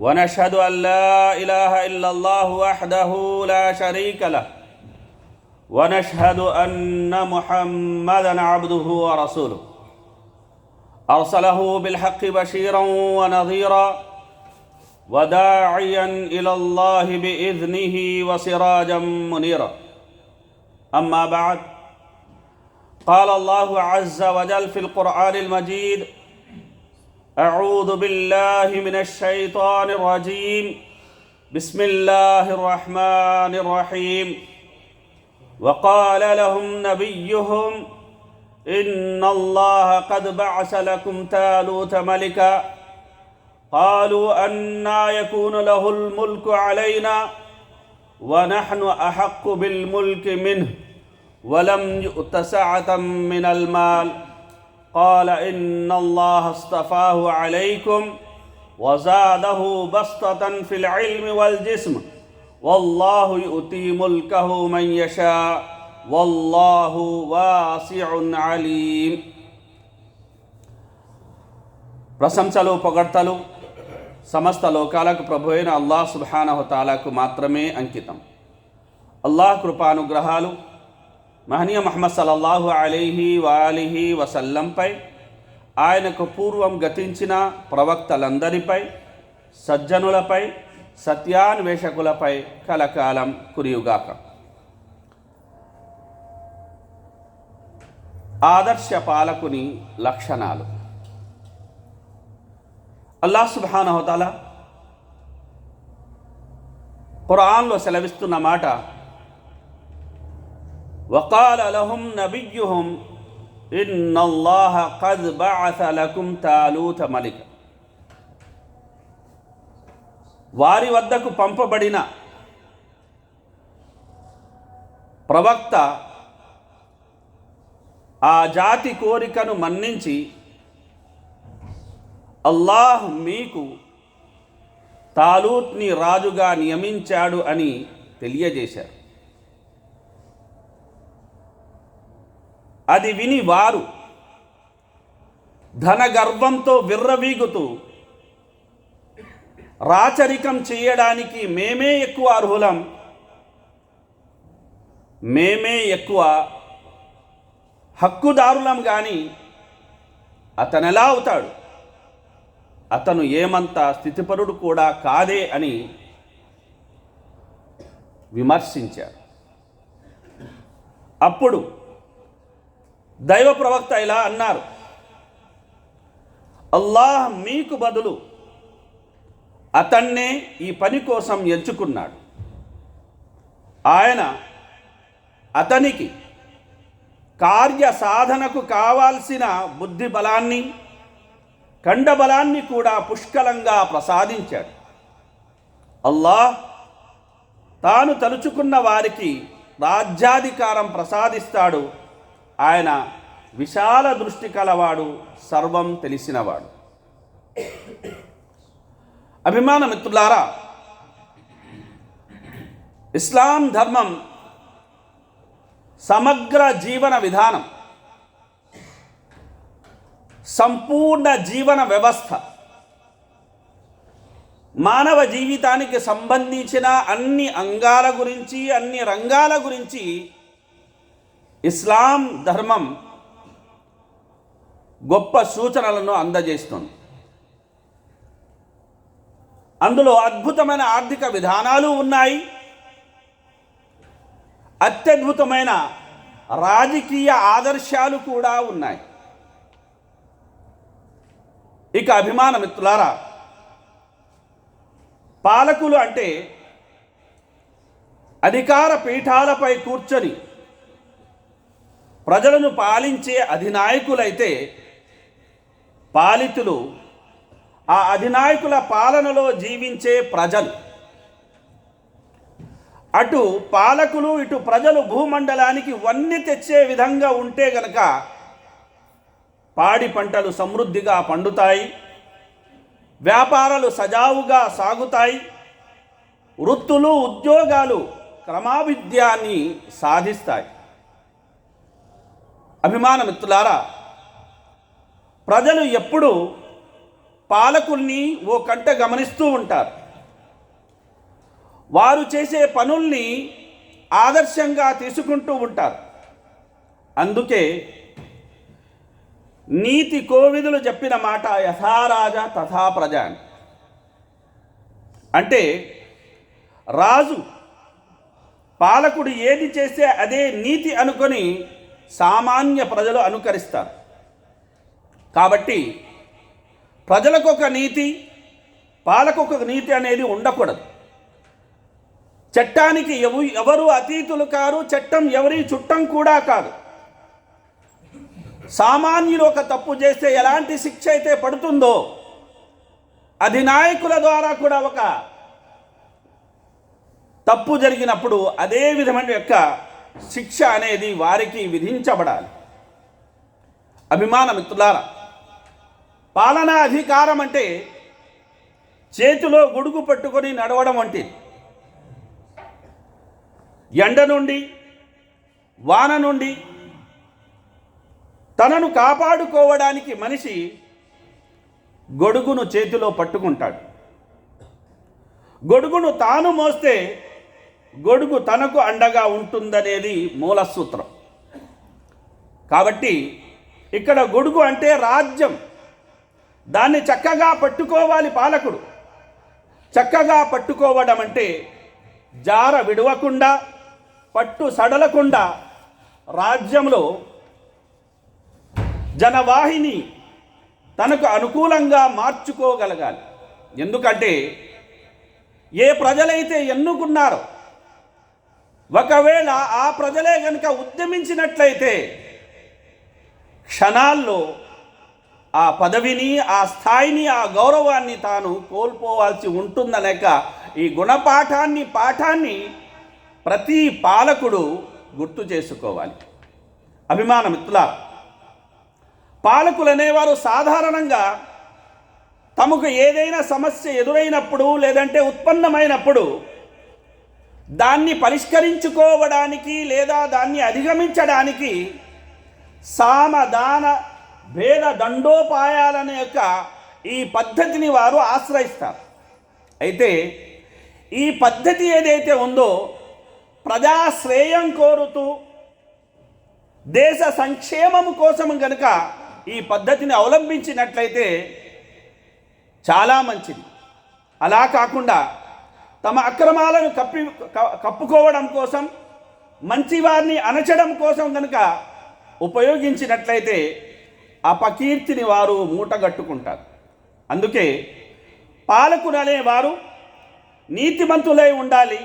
ونشهد أن لا إله إلا الله وحده لا شريك له. ونشهد أن محمدا عبده ورسوله. أرسله بالحق بشيرا ونظيرا وداعيا إلى الله بإذنه وسراجا منيرا. أما بعد قال الله عز وجل في القرآن المجيد أعوذ بالله من الشيطان الرجيم. بسم الله الرحمن الرحيم. وقال لهم نبيهم إن الله قد بعث لكم تالوت ملكا. قالوا أنا يكون له الملك علينا ونحن أحق بالملك منه ولم يؤت سعة من المال. قال إن الله اصطفاه عليكم وزاده بسطة في العلم والجسم والله يؤتي ملكه من يشاء والله واسع عليم ప్రశంసలు పొగడ్తలు సమస్త లోకాలకు ప్రభు అయిన అల్లాహ్ సుబానహతాలకు మాత్రమే అంకితం అల్లాహ్ కృపానుగ్రహాలు మహనీయ మహమ్మద్ సలల్లాహు అలీహి వాలిహి వసల్లంపై ఆయనకు పూర్వం గతించిన ప్రవక్తలందరిపై సజ్జనులపై సత్యాన్వేషకులపై కలకాలం కురియుగాక. ఆదర్శ పాలకుని లక్షణాలు. అల్లాహ్ సుబానహతాల ఖురాన్లో సెలవిస్తున్న మాట وقال لهم نبيهم إن الله قد بعث لكم تالوت ملك వారి వద్దకు పంపబడిన ప్రవక్త ఆ జాతి కోరికను మన్నించి అల్లాహ్ మీకు తాలూత్ని రాజుగా నియమించాడు అని తెలియజేశారు అది విని వారు ధనగర్వంతో విర్రవీగుతూ రాచరికం చేయడానికి మేమే ఎక్కువ అర్హులం. మేమే ఎక్కువ హక్కుదారులం కానీ అతను ఎలా అవుతాడు? అతను ఏమంత స్థితిపరుడు కూడా కాదే అని విమర్శించారు. అప్పుడు దైవ ప్రవక్త ఇలా అన్నారు. అల్లాహ్ మీకు బదులు అతన్నే ఈ పని కోసం ఎంచుకున్నాడు. ఆయన అతనికి కార్య సాధనకు కావాల్సిన బుద్ధి బలాన్ని కండబలాన్ని కూడా పుష్కలంగా ప్రసాదించాడు. అల్లాహ్ తాను తలుచుకున్న వారికి రాజ్యాధికారం ప్రసాదిస్తాడు. ఆయన విశాల దృష్టి కలవాడు సర్వం తెలిసినవాడు. అభిమాన మిత్రులారా ఇస్లాం ధర్మం సమగ్ర జీవన విధానం సంపూర్ణ జీవన వ్యవస్థ మానవ జీవితానికి సంబంధించిన అన్ని అంగాల గురించి అన్ని రంగాల గురించి ఇస్లాం ధర్మం గొప్ప సూచనలను అందజేస్తుంది. అందులో అద్భుతమైన ఆర్థిక విధానాలు ఉన్నాయి. అత్యద్భుతమైన రాజకీయ ఆదర్శాలు కూడా ఉన్నాయి. ఇక అభిమాన మిత్రులారా పాలకులు అంటే అధికార పీఠాలపై కూర్చొని ప్రజలను పాలించే అధినాయకులైతే పాలితులు ఆ అధినాయకుల పాలనలో జీవించే ప్రజలు. అటు పాలకులు ఇటు ప్రజలు భూమండలానికి వన్ని తెచ్చే విధంగా ఉంటే గనక పాడి పంటలు సమృద్ధిగా పండుతాయి వ్యాపారాలు సజావుగా సాగుతాయి వృత్తులు ఉద్యోగాలు క్రమాభిద్యాన్ని సాధిస్తాయి. అభిమాన మిత్రులారా ప్రజలు ఎప్పుడు పాలకుల్ని ఓ కంట గమనిస్తూ ఉంటారు. వారు చేసే పనుల్ని ఆదర్శంగా తీసుకుంటూ ఉంటారు. అందుకే నీతి కోవిదులు చెప్పిన మాట యథారాజ తథా ప్రజ అని. అంటే రాజు పాలకుడు ఏది చేస్తే అదే నీతి అనుకొని సామాన్య ప్రజలు అనుకరిస్తారు. కాబట్టి ప్రజలకు ఒక నీతి పాలకొక నీతి అనేది ఉండకూడదు. చట్టానికి ఎవ ఎవరు అతీతులు కారు చట్టం ఎవరి చుట్టం కూడా కాదు. సామాన్యులు ఒక తప్పు చేస్తే ఎలాంటి శిక్ష అయితే పడుతుందో అధినాయకుల ద్వారా కూడా ఒక తప్పు జరిగినప్పుడు అదే విధమైన యొక్క శిక్ష అనేది వారికి విధించబడాలి. అభిమాన మిత్రులారా పాలనా అధికారం అంటే చేతిలో గొడుగు పట్టుకొని నడవడం వంటిది. ఎండ నుండి వాన నుండి తనను కాపాడుకోవడానికి మనిషి గొడుగును చేతిలో పట్టుకుంటాడు. గొడుగును తాను మోస్తే గొడుగు తనకు అండగా ఉంటుందనేది మూల సూత్రం. కాబట్టి ఇక్కడ గొడుగు అంటే రాజ్యం. దాన్ని చక్కగా పట్టుకోవాలి పాలకుడు. చక్కగా పట్టుకోవడం అంటే జార విడవకుండా పట్టు సడలకుండా రాజ్యంలో జనవాహిని తనకు అనుకూలంగా మార్చుకోగలగాలి. ఎందుకంటే ఏ ప్రజలైతే ఎన్నుకున్నారో ఒకవేళ ఆ ప్రజలే కనుక ఉద్యమించినట్లయితే క్షణాల్లో ఆ పదవిని ఆ స్థాయిని ఆ గౌరవాన్ని తాను కోల్పోవాల్సి ఉంటుందనక ఈ గుణపాఠాన్ని పాఠాన్ని ప్రతి పాలకుడు గుర్తు చేసుకోవాలి. అభిమాన మిత్రుల పాలకులు అనేవారు సాధారణంగా తమకు ఏదైనా సమస్య ఎదురైనప్పుడు లేదంటే ఉత్పన్నమైనప్పుడు దాన్ని పరిష్కరించుకోవడానికి లేదా దాన్ని అధిగమించడానికి సామదాన భేద దండోపాయాలనే యొక్క ఈ పద్ధతిని వారు ఆశ్రయిస్తారు. అయితే ఈ పద్ధతి ఏదైతే ఉందో ప్రజాశ్రేయం కోరుతూ దేశ సంక్షేమం కోసం కనుక ఈ పద్ధతిని అవలంబించినట్లయితే చాలా మంచిది. అలా కాకుండా తమ అక్రమాలను కప్పి క- కప్పుకోవడం కోసం మంచివారిని అణచడం కోసం కనుక ఉపయోగించినట్లయితే అపకీర్తిని వారు మూటగట్టుకుంటారు. అందుకే పాలకుడు అనేవారు నీతిమంతులై ఉండాలి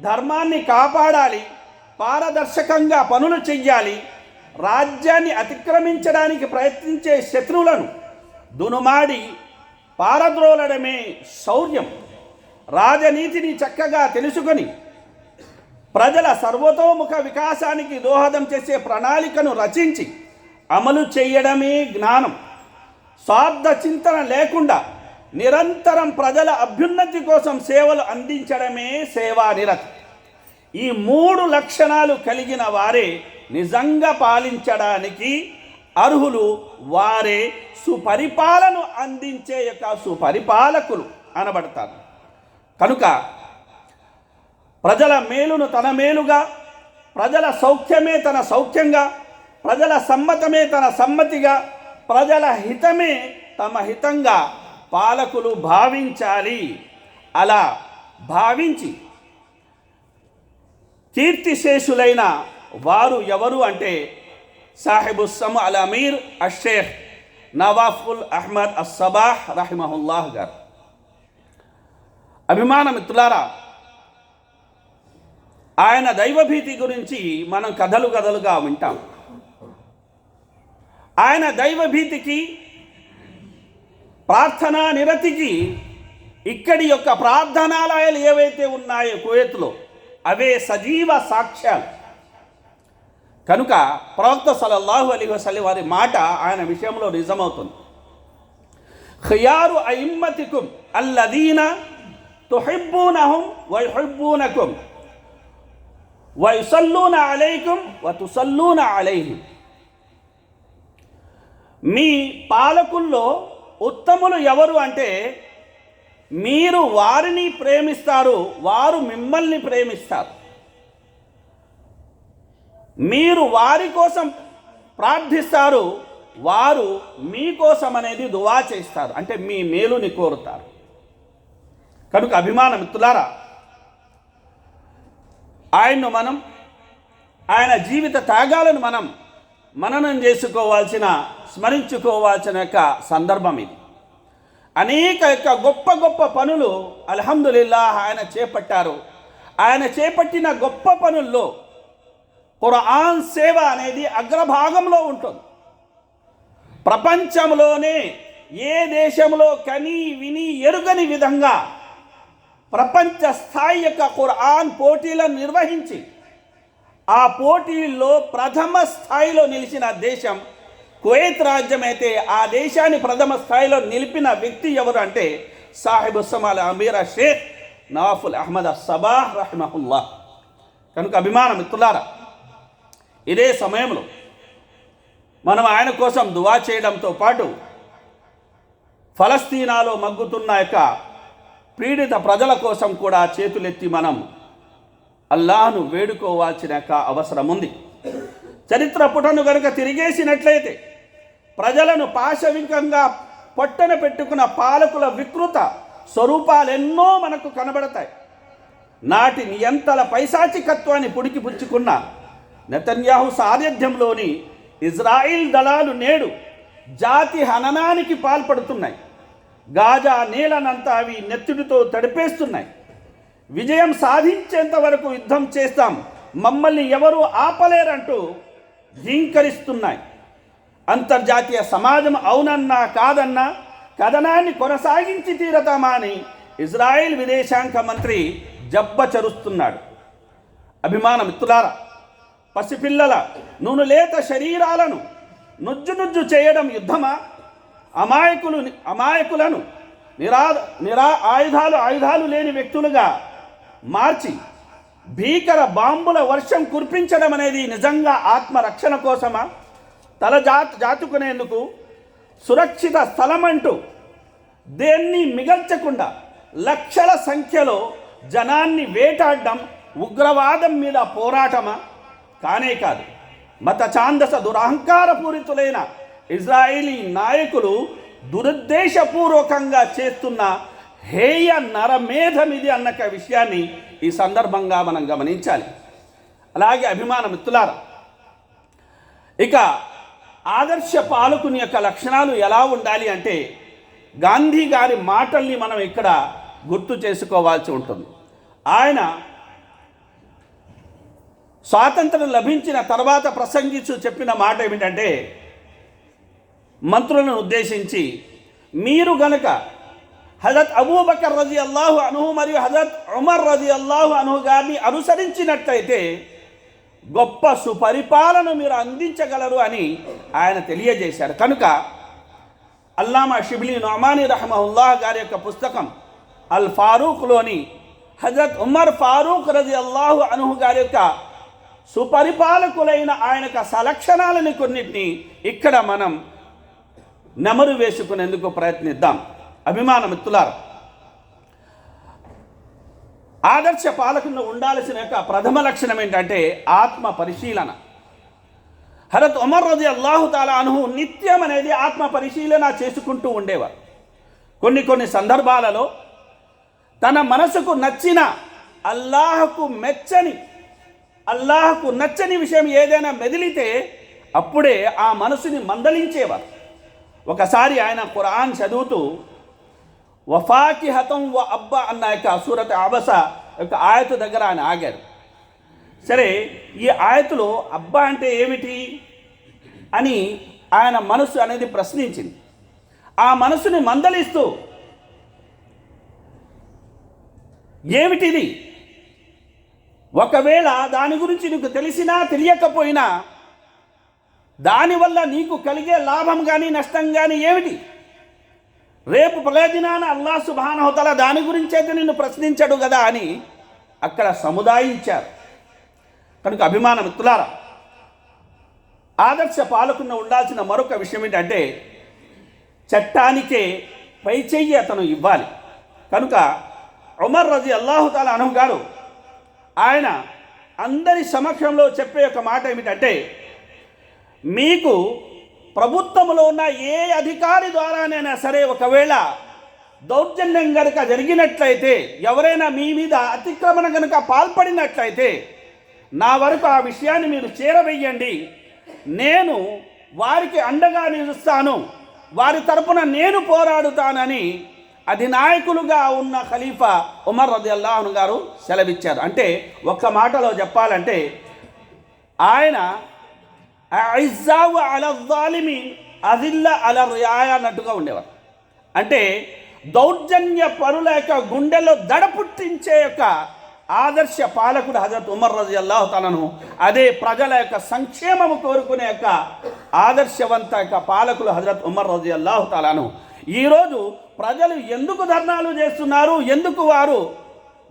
ధర్మాన్ని కాపాడాలి పారదర్శకంగా పనులు చెయ్యాలి రాజ్యాన్ని అతిక్రమించడానికి ప్రయత్నించే శత్రువులను దునుమాడి పారద్రోలడమే శౌర్యం. రాజనీతిని చక్కగా తెలుసుకొని ప్రజల సర్వతోముఖ వికాసానికి దోహదం చేసే ప్రణాళికను రచించి అమలు చేయడమే జ్ఞానం. స్వార్థ చింతన లేకుండా నిరంతరం ప్రజల అభ్యున్నతి కోసం సేవలు అందించడమే సేవా నిరతి. ఈ మూడు లక్షణాలు కలిగిన వారే నిజంగా పాలించడానికి అర్హులు వారే సుపరిపాలన అందించే యొక్క సుపరిపాలకులు అనబడతారు. కనుక ప్రజల మేలును తన మేలుగా ప్రజల సౌఖ్యమే తన సౌఖ్యంగా ప్రజల సమ్మతమే తన సమ్మతిగా ప్రజల హితమే తమ హితంగా పాలకులు భావించాలి. అలా భావించి కీర్తిశేషులైన వారు ఎవరు అంటే సాహెబుస్సమ్ అల్ అమీర్ అషేఖ్ నవాఫుల్ అహ్మద్ అస్సబాహ్ రహిమహుల్లాహ్ గారు. అభిమాన మిత్రులారా ఆయన దైవభీతి గురించి మనం కథలు కథలుగా వింటాం. ఆయన దైవభీతికి ప్రార్థనా నిరతికి ఇక్కడి యొక్క ప్రార్థనాలయాలు ఏవైతే ఉన్నాయో కువైత్లో అవే సజీవ సాక్ష్యాలు. కనుక ప్రవక్త సలల్లాహు అలీ వసలి వారి మాట ఆయన విషయంలో నిజమవుతుంది. ఖియారు అయిమ్మతికుం అల్లదీన తుహిబ్బూనహుం వయుహిబ్బూనకుం. వైసల్లూన అలైకుం వతుసల్లూన అలైహిం. మీ పాలకుల్లో ఉత్తములు ఎవరు అంటే మీరు వారిని ప్రేమిస్తారు వారు మిమ్మల్ని ప్రేమిస్తారు. మీరు వారి కోసం ప్రార్థిస్తారు వారు మీకోసం అనేది దువా చేస్తారు అంటే మీ మేలుని కోరుతారు. కనుక అభిమాన మిత్రులారా ఆయన్ను మనం ఆయన జీవిత త్యాగాలను మనం మననం చేసుకోవాల్సిన స్మరించుకోవాల్సిన యొక్క సందర్భం ఇది. అనేక యొక్క గొప్ప గొప్ప పనులు అల్హమ్దులిల్లా ఆయన చేపట్టారు. ఆయన చేపట్టిన గొప్ప పనుల్లో ఖురాన్ సేవ అనేది అగ్రభాగంలో ఉంటుంది. ప్రపంచంలోనే ఏ దేశంలో కని విని ఎరుగని విధంగా ప్రపంచ స్థాయి యొక్క ఖురాన్ పోటీలను నిర్వహించి ఆ పోటీల్లో ప్రథమ స్థాయిలో నిలిచిన దేశం కువైత్ రాజ్యం అయితే ఆ దేశాన్ని ప్రథమ స్థాయిలో నిలిపిన వ్యక్తి ఎవరు అంటే సాహిబ్ ఉస్సమాల్ అమీరా షేక్ నవాఫుల్ అహ్మద్ సబాహ్ రహమహుల్లా. కనుక అభిమాన మిత్రులారా ఇదే సమయంలో మనం ఆయన కోసం దువా చేయడంతో పాటు ఫలస్తీనాలో మగ్గుతున్న యొక్క పీడిత ప్రజల కోసం కూడా చేతులెత్తి మనం అల్లాహను వేడుకోవాల్సిన అవసరం ఉంది చరిత్ర పుటను కనుక తిరిగేసినట్లయితే ప్రజలను పాశవికంగా పొట్టన పెట్టుకున్న పాలకుల వికృత స్వరూపాలెన్నో మనకు కనబడతాయి. నాటి నియంతల పైశాచికత్వాన్ని పుడికి పుచ్చుకున్న నెతన్యాహు సారథ్యంలోని ఇజ్రాయిల్ దళాలు నేడు జాతి హననానికి పాల్పడుతున్నాయి. గాజా నేలనంతా అవి నెత్తుడితో తడిపేస్తున్నాయి. విజయం సాధించేంత వరకు యుద్ధం చేస్తాం. మమ్మల్ని ఎవరూ ఆపలేరంటూ ఝీంకరిస్తున్నాయి అంతర్జాతీయ సమాజం అవునన్నా కాదన్నా కథనాన్ని కొనసాగించి తీరతామా అని ఇజ్రాయెల్ విదేశాంగ మంత్రి జబ్బ చరుస్తున్నాడు. అభిమాన మిత్రులారా పసిపిల్లల నూనె లేత శరీరాలను నుజ్జు నుజ్జు చేయడం యుద్ధమా? అమాయకులు అమాయకులను నిరా నిరా ఆయుధాలు ఆయుధాలు లేని వ్యక్తులుగా మార్చి భీకర బాంబుల వర్షం కురిపించడం అనేది నిజంగా ఆత్మరక్షణ కోసమా? తల జాతు జాతుకునేందుకు సురక్షిత స్థలం అంటూ దేన్ని మిగల్చకుండా లక్షల సంఖ్యలో జనాన్ని వేటాడడం ఉగ్రవాదం మీద పోరాటమా? కానే కాదు. మత ఛాందస దురహంకారపూరితులైన ఇజ్రాయేలీ నాయకులు దురుద్దేశపూర్వకంగా చేస్తున్న హేయ నరమేధమిది అన్న విషయాన్ని ఈ సందర్భంగా మనం గమనించాలి. అలాగే అభిమాన మిత్రులారా ఇక ఆదర్శ పాలకుని యొక్క లక్షణాలు ఎలా ఉండాలి అంటే గాంధీ గారి మాటల్ని మనం ఇక్కడ గుర్తు చేసుకోవాల్సి ఉంటుంది. ఆయన స్వాతంత్రం లభించిన తర్వాత ప్రసంగిస్తూ చెప్పిన మాట ఏమిటంటే మంత్రులను ఉద్దేశించి మీరు గనక హజరత్ అబూబకర్ రజీ అల్లాహు అనుహు మరియు హజరత్ ఉమర్ రజి అల్లాహు అనుహు గారిని అనుసరించినట్లయితే గొప్ప సుపరిపాలన మీరు అందించగలరు అని ఆయన తెలియజేశారు. కనుక అల్లామా షిబ్లీ నొమాని రహమహుల్లాహ్ గారి యొక్క పుస్తకం అల్ ఫారూక్లోని హజరత్ ఉమర్ ఫారూక్ రజి అల్లాహు అనుహు గారి యొక్క సుపరిపాలకులైన ఆయన యొక్క సలక్షణాలని కొన్నిటిని ఇక్కడ మనం నెమరు వేసుకునేందుకు ప్రయత్నిద్దాం. అభిమాన మిత్రులారు ఆదర్శ పాలకుల్లో ఉండాల్సిన యొక్క ప్రథమ లక్షణం ఏంటంటే ఆత్మ పరిశీలన. హరత్ ఉమర్ రజి అల్లాహు తాలా అనుహు నిత్యం అనేది ఆత్మ పరిశీలన చేసుకుంటూ ఉండేవారు. కొన్ని కొన్ని సందర్భాలలో తన మనసుకు నచ్చిన అల్లాహకు మెచ్చని అల్లాహకు నచ్చని విషయం ఏదైనా మెదిలితే అప్పుడే ఆ మనసుని మందలించేవారు. ఒకసారి ఆయన ఖురాన్ చదువుతూ వఫాకి హతం వ అబ్బ అన్న యొక్క సూరత్ అబస యొక్క ఆయత దగ్గర ఆయన ఆగారు. సరే ఈ ఆయతలో అబ్బా అంటే ఏమిటి అని ఆయన మనసు అనేది ప్రశ్నించింది. ఆ మనసుని మందలిస్తూ ఏమిటిది? ఒకవేళ దాని గురించి నీకు తెలిసినా తెలియకపోయినా దానివల్ల నీకు కలిగే లాభం కానీ నష్టం కానీ ఏమిటి? రేపు ప్రయోజనాన అల్లా సుబానహతల దాని గురించైతే నిన్ను ప్రశ్నించడు కదా అని అక్కడ సముదాయించారు కనుక అభిమాన మిత్రులారా ఆదర్శ పాలకున్న ఉండాల్సిన మరొక విషయం ఏంటంటే చట్టానికే పై చెయ్యి అతను ఇవ్వాలి. కనుక ఉమర్ రజీ అల్లాహుతాల అనుగారు గారు ఆయన అందరి సమక్షంలో చెప్పే ఒక మాట ఏమిటంటే మీకు ప్రభుత్వంలో ఉన్న ఏ అధికారి ద్వారానైనా సరే ఒకవేళ దౌర్జన్యం కనుక జరిగినట్లయితే ఎవరైనా మీ మీద అతిక్రమణ కనుక పాల్పడినట్లయితే నా వరకు ఆ విషయాన్ని మీరు చేరవేయండి. నేను వారికి అండగా నిలుస్తాను. వారి తరపున నేను పోరాడుతానని అధినాయకులుగా ఉన్న ఖలీఫా ఉమర్ రది గారు సెలవిచ్చారు. అంటే ఒక్క మాటలో చెప్పాలంటే ఆయన ఐజావు అలీ అజిల్ల అల రియాయ అన్నట్టుగా ఉండేవారు. అంటే దౌర్జన్య పరుల యొక్క గుండెలో దడ పుట్టించే యొక్క ఆదర్శ పాలకుడు హజరత్ ఉమర్ రజి అల్లాహతాలను అదే ప్రజల యొక్క సంక్షేమము కోరుకునే యొక్క ఆదర్శవంత యొక్క పాలకులు హజరత్ ఉమర్ రజి అల్లాహతాలను ఈరోజు ప్రజలు ఎందుకు ధర్నాలు చేస్తున్నారు? ఎందుకు వారు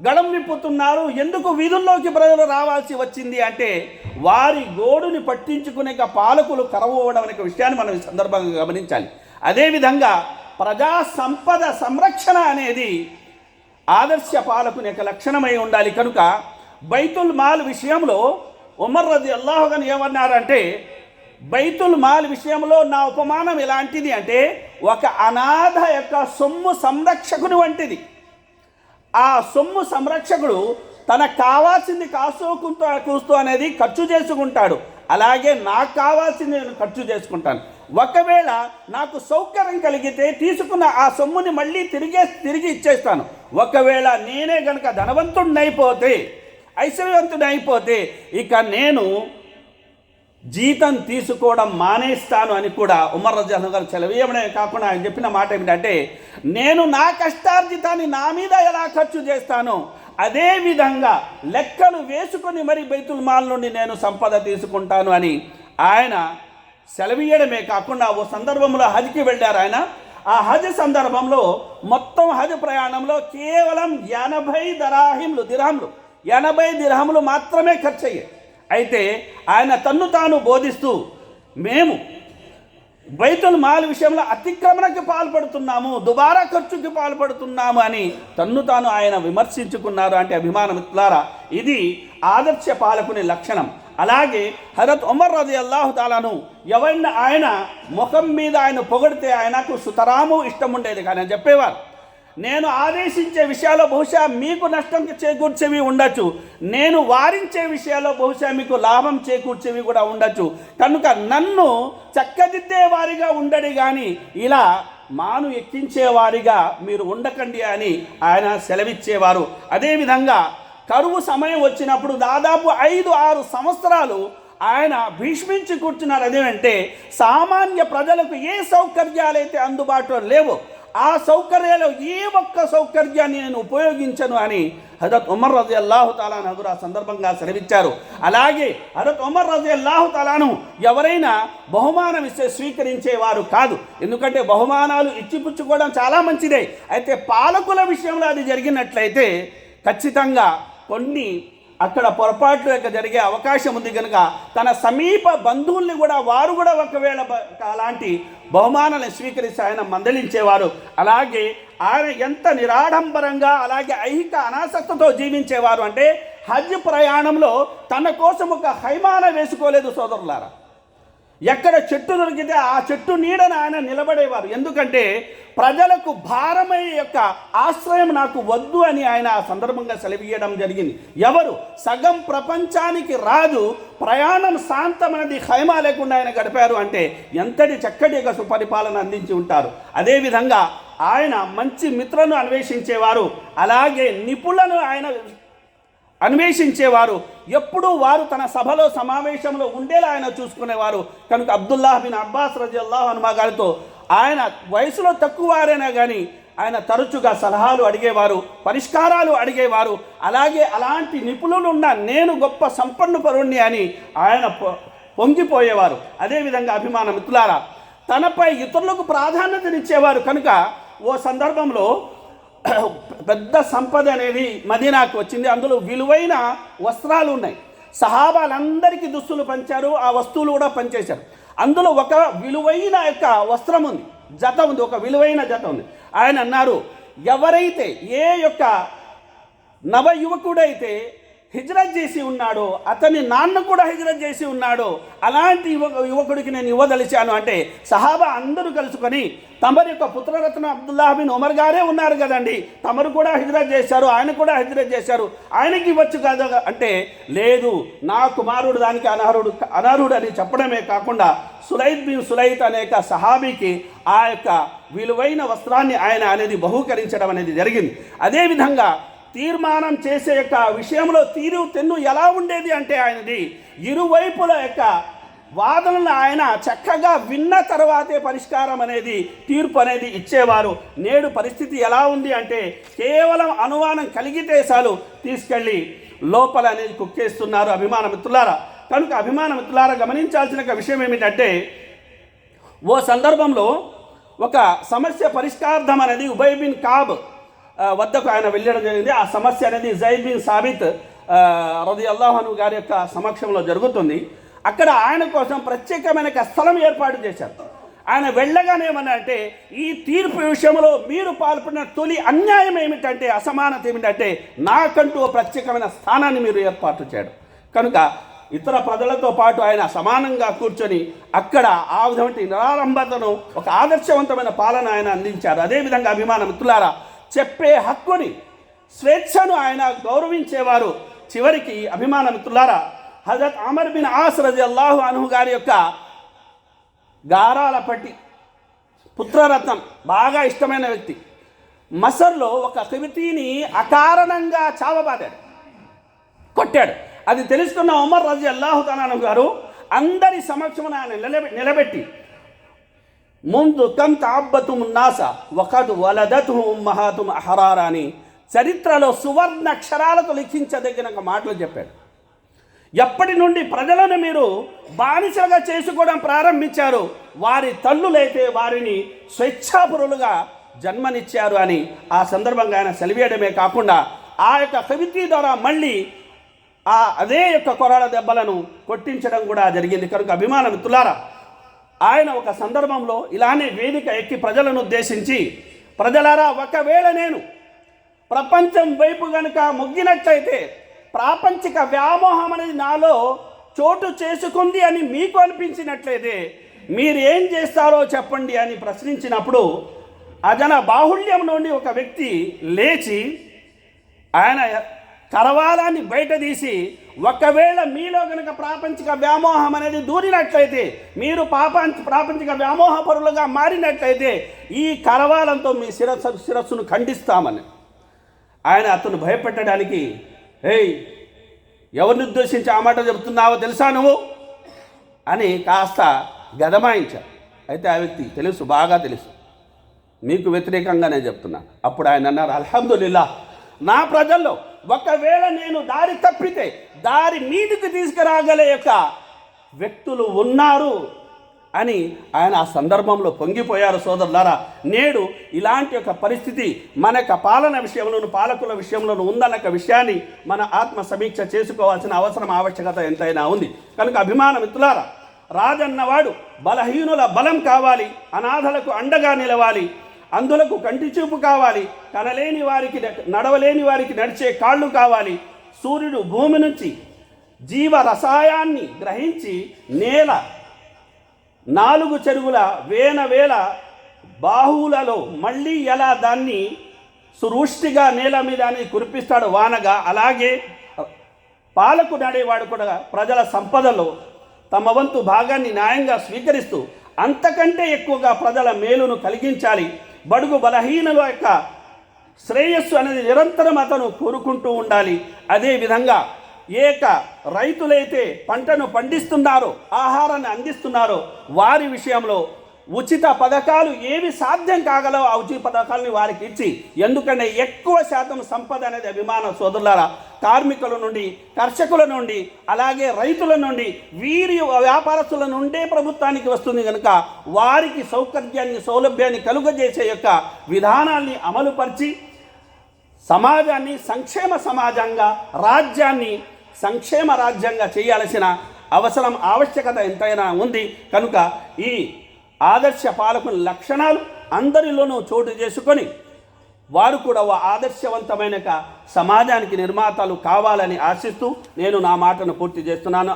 గడం విప్పుతున్నారు ఎందుకు వీధుల్లోకి ప్రజలు రావాల్సి వచ్చింది అంటే వారి గోడుని పట్టించుకునే పాలకులు కరవడం అనే విషయాన్ని మనం ఈ సందర్భంగా గమనించాలి. అదేవిధంగా ప్రజా సంపద సంరక్షణ అనేది ఆదర్శ పాలకుని యొక్క లక్షణమై ఉండాలి. కనుక బైతుల్ మాల్ విషయంలో ఉమర్ రది అల్లాహుగన్ ఏమన్నారంటే బైతుల్ మాల్ విషయంలో నా ఉపమానం ఎలాంటిది అంటే ఒక అనాథ యొక్క సొమ్ము సంరక్షకుని వంటిది. ఆ సొమ్ము సంరక్షకుడు తనకు కావాల్సింది కాసుకోకుంటూ కూస్తూ అనేది ఖర్చు చేసుకుంటాడు. అలాగే నాకు కావాల్సింది నేను ఖర్చు చేసుకుంటాను. ఒకవేళ నాకు సౌకర్యం కలిగితే తీసుకున్న ఆ సొమ్ముని మళ్ళీ తిరిగే తిరిగి ఇచ్చేస్తాను. ఒకవేళ నేనే గనక ధనవంతుడినైపోతే ఐశ్వర్యవంతుడైపోతే ఇక నేను జీతం తీసుకోవడం మానేస్తాను అని కూడా ఉమర్ రజాన్ గారు చెలవేయడమే కాకుండా ఆయన చెప్పిన మాట ఏమిటంటే నేను నా కష్టార్జితాన్ని నా మీద ఎలా ఖర్చు చేస్తాను అదే విధంగా లెక్కలు వేసుకొని మరి బైతుల్ మాల్ నుండి నేను సంపద తీసుకుంటాను అని ఆయన సెలవీయడమే కాకుండా ఓ సందర్భంలో హజ్కి వెళ్ళారు ఆయన. ఆ హజ్ సందర్భంలో మొత్తం హజ్ ప్రయాణంలో కేవలం ఎనభై దరాహింలు దిరహంలు ఎనభై దిరహములు మాత్రమే ఖర్చు అయ్యాయి అయితే ఆయన తన్ను తాను బోధిస్తూ మేము బైతుల్ మాల్ విషయంలో అతిక్రమణకి పాల్పడుతున్నాము దుబారా ఖర్చుకి పాల్పడుతున్నాము అని తన్ను తాను ఆయన విమర్శించుకున్నారు. అంటే అభిమాన మిత్రులారా ఇది ఆదర్శ పాలకుని లక్షణం. అలాగే హరత్ ఉమర్ రది అల్లాహు తాలాను ఎవరిని ఆయన ముఖం మీద ఆయన పొగిడితే ఆయనకు సుతరాము ఇష్టం ఉండేది కానీ చెప్పేవారు. నేను ఆదేశించే విషయాల్లో బహుశా మీకు నష్టం చేకూర్చేవి ఉండొచ్చు. నేను వారించే విషయాల్లో బహుశా మీకు లాభం చేకూర్చేవి కూడా ఉండొచ్చు. కనుక నన్ను చక్కదిద్దే వారిగా ఉండడి కానీ ఇలా మాను ఎక్కించేవారిగా మీరు ఉండకండి అని ఆయన సెలవిచ్చేవారు. అదేవిధంగా కరువు సమయం వచ్చినప్పుడు దాదాపు ఐదు ఆరు సంవత్సరాలు ఆయన భీష్మించి కూర్చున్నారు. అదేమంటే సామాన్య ప్రజలకు ఏ సౌకర్యాలైతే అందుబాటులో లేవో ఆ సౌకర్యాలు ఏ ఒక్క సౌకర్యాన్ని నేను ఉపయోగించను అని హజరత్ ఉమర్ రజీ అల్లాహు తాలాను హజురు ఆ సందర్భంగా సెలవిచ్చారు. అలాగే హజరత్ ఉమర్ రజీ అల్లాహు తాలాను ఎవరైనా బహుమానం ఇస్తే స్వీకరించేవారు కాదు. ఎందుకంటే బహుమానాలు ఇచ్చిపుచ్చుకోవడం చాలా మంచిదే. అయితే పాలకుల విషయంలో అది జరిగినట్లయితే ఖచ్చితంగా కొన్ని అక్కడ పొరపాట్లు యొక్క జరిగే అవకాశం ఉంది కనుక తన సమీప బంధువుల్ని కూడా వారు కూడా ఒకవేళ అలాంటి బహుమానాలను స్వీకరిస్తే ఆయన మందలించేవారు. అలాగే ఆయన ఎంత నిరాడంబరంగా అలాగే ఐహిక అనాసక్తతో జీవించేవారు. అంటే హజ్ ప్రయాణంలో తన కోసం ఒక హైమాన వేసుకోలేదు సోదరులారా. ఎక్కడ చెట్టు దొరికితే ఆ చెట్టు నీడన ఆయన నిలబడేవారు. ఎందుకంటే ప్రజలకు భారమయ్యే యొక్క ఆశ్రయం నాకు వద్దు అని ఆయన ఆ సందర్భంగా సెలవీయడం జరిగింది. ఎవరు? సగం ప్రపంచానికి రాజు ప్రయాణం శాంతమైనది ఖైమా లేకుండా ఆయన గడిపారు అంటే ఎంతటి చక్కటి యొక్క సుపరిపాలన అందించి ఉంటారు. అదేవిధంగా ఆయన మంచి మిత్రులను అన్వేషించేవారు. అలాగే నిపుణులను ఆయన అన్వేషించేవారు. ఎప్పుడూ వారు తన సభలో సమావేశంలో ఉండేలా ఆయన చూసుకునేవారు. కనుక అబ్దుల్లాహ్ బిన్ అబ్బాస్ రజల్లాహ్ హనుమా గారితో ఆయన వయసులో తక్కువ వారైనా కానీ ఆయన తరచుగా సలహాలు అడిగేవారు పరిష్కారాలు అడిగేవారు. అలాగే అలాంటి నిపుణులున్న నేను గొప్ప సంపన్న పరుణ్ణి అని ఆయన పొ- పొంగిపోయేవారు. అదేవిధంగా అభిమాన మిత్రులారా తనపై ఇతరులకు ప్రాధాన్యతనిచ్చేవారు. కనుక ఓ సందర్భంలో పెద్ద సంపద అనేది మదీనాకు వచ్చింది. అందులో విలువైన వస్త్రాలు ఉన్నాయి. సహాబాలందరికీ దుస్తులు పంచారు. ఆ వస్తువులు కూడా పంచేశారు. అందులో ఒక విలువైన యొక్క వస్త్రం ఉంది. జత ఉంది. ఒక విలువైన జత ఉంది. ఆయన అన్నారు ఎవరైతే ఏ యొక్క నవ యువకుడైతే హిజ్రత్ చేసి ఉన్నాడో అతని నాన్న కూడా హిజ్రత్ చేసి ఉన్నాడో. అలాంటి యువ యువకుడికి నేను ఇవ్వదలిచాను అంటే సహాబా అందరూ కలుసుకొని తమరి యొక్క పుత్రరత్న అబ్దుల్లా బిన్ ఉమర్ గారే ఉన్నారు కదండి. తమరు కూడా హిజ్రత్ చేశారు ఆయన కూడా హిజ్రత్ చేశారు. ఆయనకి ఇవ్వచ్చు కదా అంటే లేదు నా కుమారుడు దానికి అనర్హుడు అనర్హుడు అని చెప్పడమే కాకుండా సులైద్ బిన్ సులైత్ అనేక సహాబీకి ఆ యొక్క విలువైన వస్త్రాన్ని ఆయన అనేది బహూకరించడం అనేది జరిగింది. అదేవిధంగా తీర్మానం చేసే యొక్క విషయంలో తీరు తెన్ను ఎలా ఉండేది అంటే ఆయనది ఇరువైపుల యొక్క వాదనలు ఆయన చక్కగా విన్న తర్వాతే పరిష్కారం అనేది తీర్పు అనేది ఇచ్చేవారు. నేడు పరిస్థితి ఎలా ఉంది అంటే కేవలం అనుమానం కలిగితే చాలు తీసుకెళ్ళి లోపల అనేది కుక్కేస్తున్నారు అభిమాన మిత్రులారా. కనుక అభిమాన మిత్రులారా గమనించాల్సిన ఒక విషయం ఏమిటంటే ఓ సందర్భంలో ఒక సమస్య పరిష్కార్థం అనేది ఉబైబిన్ కాబ్ వద్దకు ఆయన వెళ్ళడం జరిగింది. ఆ సమస్య అనేది జైద్ బిన్ సాబిత్ రది అల్లాహను గారి యొక్క సమక్షంలో జరుగుతుంది. అక్కడ ఆయన కోసం ప్రత్యేకమైన ఒక స్థలం ఏర్పాటు చేశారు. ఆయన వెళ్ళగానే ఏమన్నా అంటే ఈ తీర్పు విషయంలో మీరు పాల్పడిన తొలి అన్యాయం ఏమిటంటే అసమానత ఏమిటంటే నాకంటూ ప్రత్యేకమైన స్థానాన్ని మీరు ఏర్పాటు చేయడం. కనుక ఇతర ప్రజలతో పాటు ఆయన సమానంగా కూర్చొని అక్కడ ఆ విధమైన నిరారంభతను ఒక ఆదర్శవంతమైన పాలన ఆయన అందించారు. అదేవిధంగా అభిమాన మిత్రులారా చెప్పే హక్కుని స్వేచ్ఛను ఆయన గౌరవించేవారు. చివరికి అభిమాన మిత్రులారా హజరత్ అమర్ బిన్ ఆస్ రజి అల్లాహు అనుహు గారి యొక్క గారాల పట్టి పుత్రరత్నం బాగా ఇష్టమైన వ్యక్తి. మసర్లో ఒక కవితీని అకారణంగా చావబాదాడు కొట్టాడు. అది తెలుసుకున్న ఉమర్ రజి అల్లాహు తాలాను గారు అందరి సమక్షమున ఆయన నిలబె నిలబెట్టి ముందు కంత అబ్బతుం నాస ఒకదు వలదతు మహాతుం అహరారా అని చరిత్రలో సువర్ణ అక్షరాలతో లిఖించదగిన మాటలు చెప్పాడు. ఎప్పటి నుండి ప్రజలను మీరు బానిసలుగా చేసుకోవడం ప్రారంభించారు? వారి తల్లులైతే వారిని స్వేచ్ఛాపురులుగా జన్మనిచ్చారు అని ఆ సందర్భంగా ఆయన సెలవేయడమే కాకుండా ఆ యొక్క కవిత్రి ద్వారా మళ్ళీ ఆ అదే యొక్క కొరాల దెబ్బలను కొట్టించడం కూడా జరిగింది. కనుక అభిమాన మిత్రులారా ఆయన ఒక సందర్భంలో ఇలానే వేదిక ఎక్కి ప్రజలను ఉద్దేశించి ప్రజలారా ఒకవేళ నేను ప్రపంచం వైపు గనుక మొగ్గినట్లయితే ప్రాపంచిక వ్యామోహం అనేది నాలో చోటు చేసుకుంది అని మీకు అనిపించినట్లయితే మీరు ఏం చేస్తారో చెప్పండి అని ప్రశ్నించినప్పుడు అజన బాహుళ్యం నుండి ఒక వ్యక్తి లేచి ఆయన కరవాలాన్ని బయట తీసి ఒకవేళ మీలో కనుక ప్రాపంచిక వ్యామోహం అనేది దూరినట్లయితే మీరు పాపం ప్రాపంచిక వ్యామోహ పరులుగా మారినట్లయితే ఈ కరవాలంతో మీ శిరస్సు శిరస్సును ఖండిస్తామని. ఆయన అతను భయపెట్టడానికి ఏయ్ ఎవరిని ఉద్దేశించి ఆ మాట చెబుతున్నావో తెలుసా నువ్వు? అని కాస్త గదమాయించారు అయితే ఆ వ్యక్తి తెలుసు బాగా తెలుసు. మీకు వ్యతిరేకంగా నేను చెప్తున్నా. అప్పుడు ఆయన అన్నారు అల్హమ్దుల్లా నా ప్రజల్లో ఒకవేళ నేను దారి తప్పితే దారి మీదకి తీసుకురాగల యొక్క వ్యక్తులు ఉన్నారు అని ఆయన ఆ సందర్భంలో పొంగిపోయారు సోదరులారా. నేడు ఇలాంటి ఒక పరిస్థితి మన యొక్క పాలన విషయంలోను పాలకుల విషయంలోను ఉందన్న ఒక విషయాన్ని మన ఆత్మ సమీక్ష చేసుకోవాల్సిన అవసరం ఆవశ్యకత ఎంతైనా ఉంది. కనుక అభిమాన మిత్రులారా రాజన్నవాడు బలహీనుల బలం కావాలి అనాథలకు అండగా నిలవాలి అందులకు కంటి చూపు కావాలి కనలేని వారికి నడవలేని వారికి నడిచే కాళ్ళు కావాలి. సూర్యుడు భూమి నుంచి జీవ రసాయాన్ని గ్రహించి నేల నాలుగు చెరువుల వేల వేల బాహువులలో మళ్ళీ ఎలా దాన్ని సురుష్టిగా నేల మీద అని కురిపిస్తాడు వానగా అలాగే పాలకు నడేవాడు కూడా ప్రజల సంపదలో తమ వంతు భాగాన్ని న్యాయంగా స్వీకరిస్తూ అంతకంటే ఎక్కువగా ప్రజల మేలును కలిగించాలి. బడుగు బలహీనుల యొక్క శ్రేయస్సు అనేది నిరంతరం అతను కోరుకుంటూ ఉండాలి. అదేవిధంగా ఏక రైతులైతే పంటను పండిస్తున్నారో ఆహారాన్ని అందిస్తున్నారో వారి విషయంలో ఉచిత పథకాలు ఏవి సాధ్యం కాగలవో ఆ ఉచిత పథకాలని వారికి ఇచ్చి ఎందుకంటే ఎక్కువ శాతం సంపద అనేది అభిమాన సోదరులారా కార్మికుల నుండి కర్షకుల నుండి అలాగే రైతుల నుండి వీరి వ్యాపారస్తుల నుండే ప్రభుత్వానికి వస్తుంది కనుక వారికి సౌకర్యాన్ని సౌలభ్యాన్ని కలుగజేసే యొక్క విధానాన్ని అమలుపరిచి సమాజాన్ని సంక్షేమ సమాజంగా రాజ్యాన్ని సంక్షేమ రాజ్యంగా చేయాల్సిన అవసరం ఆవశ్యకత ఎంతైనా ఉంది. కనుక ఈ ఆదర్శ పాలకుల లక్షణాలు అందరిలోనూ చోటు చేసుకొని వారు కూడా ఓ ఆదర్శవంతమైన సమాజానికి నిర్మాతలు కావాలని ఆశిస్తూ నేను నా మాటను పూర్తి చేస్తున్నాను.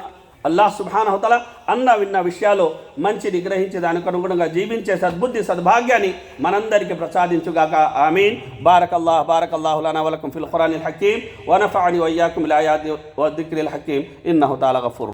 అల్లాహ్ సుభానహతల అన్న విన్న విషయాలు మంచిని గ్రహించి దానికి అనుగుణంగా జీవించే సద్బుద్ధి సద్భాగ్యాన్ని మనందరికీ ప్రసాదించుగాక. ఆమీన్. బారకల్లాహ్ బారకల్లాహులానా వలకం ఫిల్ ఖురానిల్ హకీం వనఫాని వయ్యాకుం బిల్ ఆయాతి వద్దిక్రిల్ హకీం ఇన్నహు తాలా గఫూర్